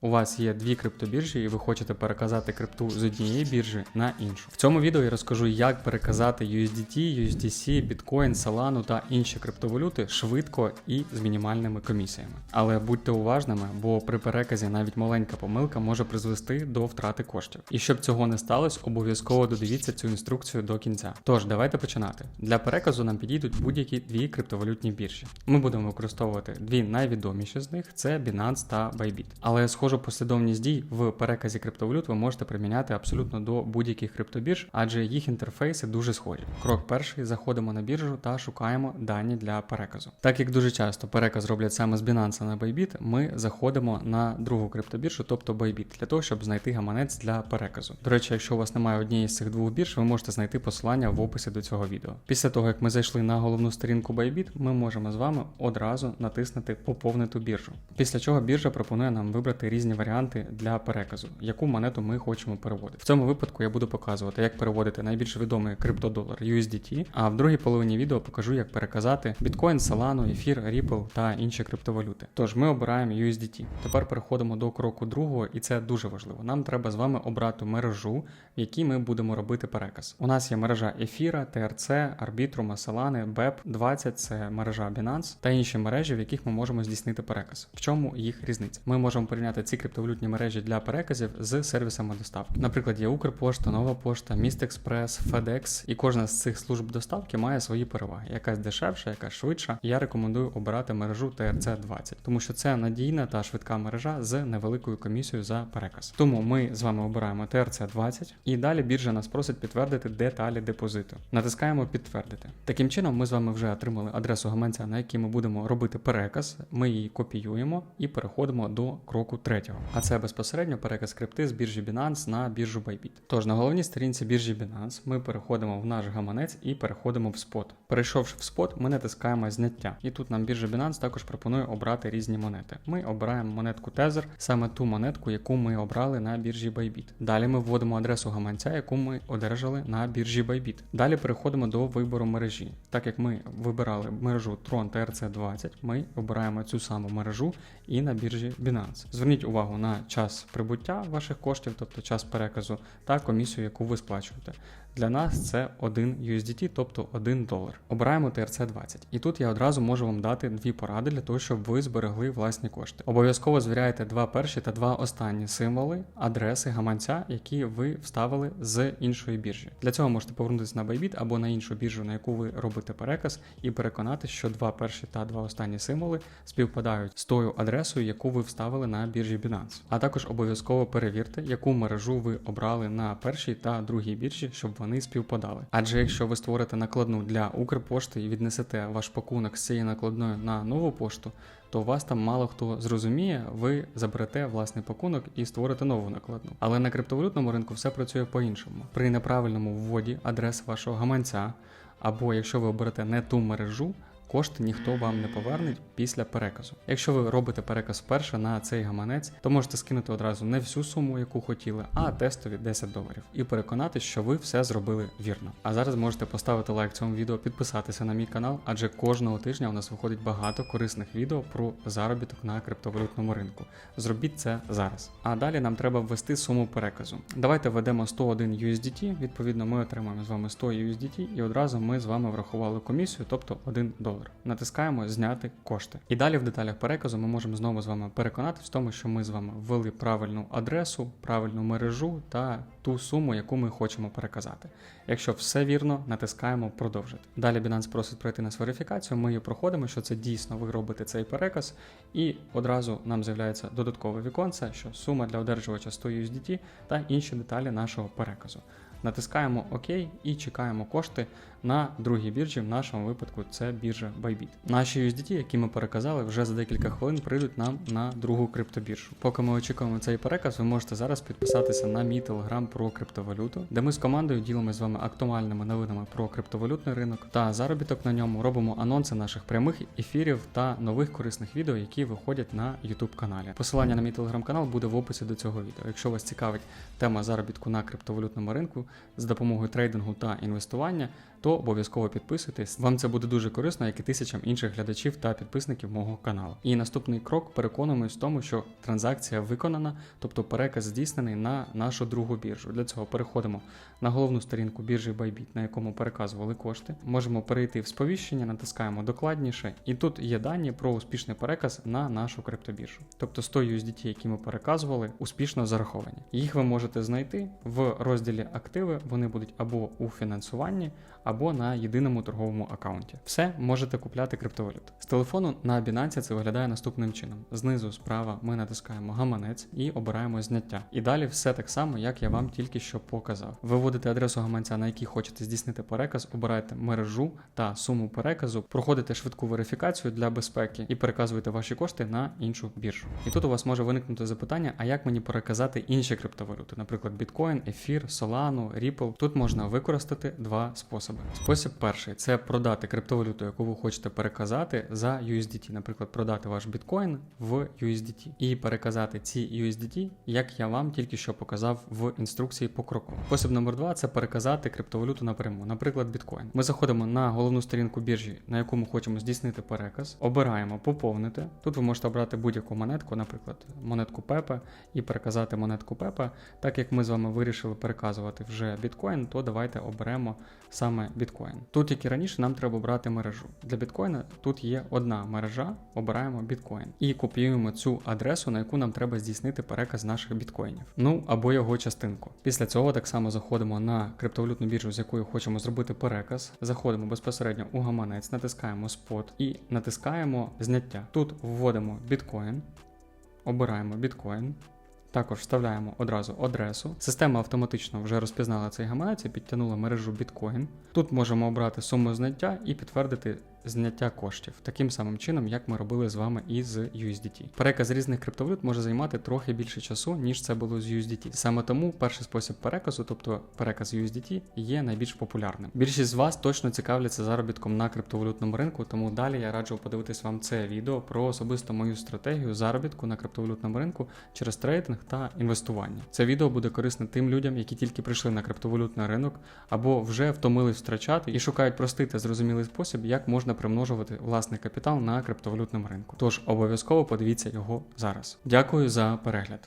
У вас є дві криптобіржі, і ви хочете переказати крипту з однієї біржі на іншу. В цьому відео я розкажу, як переказати USDT, USDC, Bitcoin, Solana та інші криптовалюти швидко і з мінімальними комісіями. Але будьте уважними, бо при переказі навіть маленька помилка може призвести до втрати коштів. І щоб цього не сталося, обов'язково додивіться цю інструкцію до кінця. Тож давайте починати. Для переказу нам підійдуть будь-які дві криптовалютні біржі. Ми будемо використовувати дві найвідоміші з них це Binance та Bybit. Але схожу послідовність дій в переказі криптовалют ви можете приміняти абсолютно до будь-яких криптобірж, адже їх інтерфейси дуже схожі. Крок перший: заходимо на біржу та шукаємо дані для переказу. Так як дуже часто переказ роблять саме з Binance на Bybit, ми заходимо на другу криптобіржу, тобто Bybit, для того, щоб знайти гаманець для переказу. До речі, якщо у вас немає однієї з цих двох бірж, ви можете знайти посилання в описі до цього відео. Після того, як ми зайшли на головну сторінку Bybit, ми можемо з вами одразу натиснути Поповнити біржу. Після чого біржа пропонує нам вибрати різні варіанти для переказу, яку монету ми хочемо переводити. В цьому випадку я буду показувати, як переводити найбільш відомий криптодолар USDT, а в другій половині відео покажу, як переказати Bitcoin, Solana, Ефір, Ripple та інші криптовалюти. Тож ми обираємо USDT. Тепер переходимо до кроку другого, і це дуже важливо. Нам треба з вами обрати мережу, в якій ми будемо робити переказ. У нас є мережа Ефіра, TRC, Arbitrum, Solana, BEP20 – це мережа Binance та інші мережі, в яких ми можемо здійснити переказ. В чому їх різниця? Ми можемо порівняти ці криптовалютні мережі для переказів з сервісами доставки. Наприклад, є Укрпошта, Нова Пошта, Містекспрес, FedEx, і кожна з цих служб доставки має свої переваги. Якась дешевша, якась швидша. Я рекомендую обирати мережу TRC20, тому що це надійна та швидка мережа з невеликою комісією за переказ. Тому ми з вами обираємо TRC20 і далі біржа нас просить підтвердити деталі депозиту. Натискаємо підтвердити. Таким чином, ми з вами вже отримали адресу гаманця, на якій ми будемо робити переказ. Ми її копіюємо і переходимо до кроку третього. А це безпосередньо переказ крипти з біржі Binance на біржу Bybit. Тож на головній сторінці біржі Binance ми переходимо в наш гаманець і переходимо в спот. Перейшовши в спот, ми натискаємо зняття. І тут нам біржа Binance також пропонує обрати різні монети. Ми обираємо монетку Tether, саме ту монетку, яку ми обрали на біржі Bybit. Далі ми вводимо адресу гаманця, яку ми одержали на біржі Bybit. Далі переходимо до вибору мережі. Так як ми вибирали мережу Tron TRC20, ми обираємо цю саму мережу і на біржі Binance. Зверніть увагу на час прибуття ваших коштів, тобто час переказу, та комісію, яку ви сплачуєте. Для нас це 1 USDT, тобто 1 долар. Обираємо TRC20. І тут я одразу можу вам дати дві поради для того, щоб ви зберегли власні кошти. Обов'язково звіряйте два перші та два останні символи, адреси гаманця, які ви вставили з іншої біржі. Для цього можете повернутися на Bybit або на іншу біржу, на яку ви робите переказ, і переконати, що два перші та два останні символи співпадають з тою адресою, яку ви вставили на біржі Binance. А також обов'язково перевірте, яку мережу ви обрали на першій та другій біржі, щоб вони співпадали. Адже якщо ви створите накладну для Укрпошти і віднесете ваш пакунок з цієї накладної на нову пошту, то вас там мало хто зрозуміє, ви заберете власний пакунок і створите нову накладну. Але на криптовалютному ринку все працює по-іншому. При неправильному вводі адреси вашого гаманця, або якщо ви оберете не ту мережу. Кошти ніхто вам не поверне після переказу. Якщо ви робите переказ вперше на цей гаманець, то можете скинути одразу не всю суму, яку хотіли, а тестові 10 доларів, і переконатись, що ви все зробили вірно. А зараз можете поставити лайк цьому відео, підписатися на мій канал, адже кожного тижня у нас виходить багато корисних відео про заробіток на криптовалютному ринку. Зробіть це зараз. А далі нам треба ввести суму переказу. Давайте введемо 101 USDT. Відповідно, ми отримаємо з вами 100 USDT, і одразу ми з вами врахували комісію, тобто 1 долар. Натискаємо зняти кошти. І далі в деталях переказу ми можемо знову з вами переконатися в тому, що ми з вами ввели правильну адресу, правильну мережу та ту суму, яку ми хочемо переказати. Якщо все вірно, натискаємо продовжити. Далі Binance просить пройти нас верифікацію. Ми її проходимо, що це дійсно ви робите цей переказ, і одразу нам з'являється додаткове віконце, що сума для одержувача 100 USDT та інші деталі нашого переказу. Натискаємо ОК і чекаємо кошти на другій біржі. В нашому випадку це біржа Bybit. Наші USDT, які ми переказали, вже за декілька хвилин прийдуть нам на другу криптобіржу. Поки ми очікуємо цей переказ, ви можете зараз підписатися на мій телеграм про криптовалюту, де ми з командою ділимося з вами актуальними новинами про криптовалютний ринок та заробіток на ньому. Робимо анонси наших прямих ефірів та нових корисних відео, які виходять на YouTube каналі. Посилання на мій телеграм-канал буде в описі до цього відео. Якщо вас цікавить тема заробітку на криптовалютному ринку з допомогою трейдингу та інвестування, то обов'язково підписуйтесь. Вам це буде дуже корисно, як і тисячам інших глядачів та підписників мого каналу. І наступний крок переконуємось в тому, що транзакція виконана, тобто переказ здійснений на нашу другу біржу. Для цього переходимо на головну сторінку біржі Bybit, на якому переказували кошти. Можемо перейти в сповіщення, натискаємо докладніше, і тут є дані про успішний переказ на нашу криптобіржу. Тобто 100 USDT, які ми переказували, успішно зараховані. Їх ви можете знайти в розділі активи. Вони будуть або у фінансуванні, або на єдиному торговому аккаунті. Все можете купляти криптовалюту. З телефону на Binance це виглядає наступним чином: знизу справа ми натискаємо гаманець і обираємо зняття. І далі все так само, як я вам тільки що показав. Виводите адресу гаманця, на якій хочете здійснити переказ, обираєте мережу та суму переказу, проходите швидку верифікацію для безпеки і переказуєте ваші кошти на іншу біржу. І тут у вас може виникнути запитання: а як мені переказати інші криптовалюти, наприклад, біткоін, ефір, Ripple. Тут можна використати два способи. Спосіб перший це продати криптовалюту, яку ви хочете переказати за USDT, наприклад, продати ваш біткоін в USDT і переказати ці USDT, як я вам тільки що показав в інструкції покроково. Спосіб номер два це переказати криптовалюту напряму, наприклад, біткоін. Ми заходимо на головну сторінку біржі, на яку ми хочемо здійснити переказ, обираємо поповнити. Тут ви можете обрати будь-яку монетку, наприклад, монетку Пепе, і переказати монетку Пепе. Так як ми з вами вирішили переказувати вже біткоін, то давайте оберемо саме біткоін. Тут, як і раніше, нам треба обрати мережу. Для біткоїна тут є одна мережа, обираємо біткоін і копіюємо цю адресу, на яку нам треба здійснити переказ наших біткоїнів. Ну або його частинку. Після цього так само заходимо на криптовалютну біржу, з якою хочемо зробити переказ. Заходимо безпосередньо у гаманець, натискаємо спот і натискаємо зняття. Тут вводимо біткоін, обираємо біткоін. Також вставляємо одразу адресу. Система автоматично вже розпізнала цей гаманець і підтягнула мережу Bitcoin. Тут можемо обрати суму зняття і підтвердити зняття коштів, таким самим чином, як ми робили з вами із USDT. Переказ різних криптовалют може займати трохи більше часу, ніж це було з USDT. Саме тому перший спосіб переказу, тобто переказ USDT, є найбільш популярним. Більшість з вас точно цікавляться заробітком на криптовалютному ринку, тому далі я раджу подивитись вам це відео про особисто мою стратегію заробітку на криптовалютному ринку через трейдинг та інвестування. Це відео буде корисне тим людям, які тільки прийшли на криптовалютний ринок або вже втомились втрачати і шукають простий та зрозумілий спосіб, як можна примножувати власний капітал на криптовалютному ринку. Тож обов'язково подивіться його зараз. Дякую за перегляд.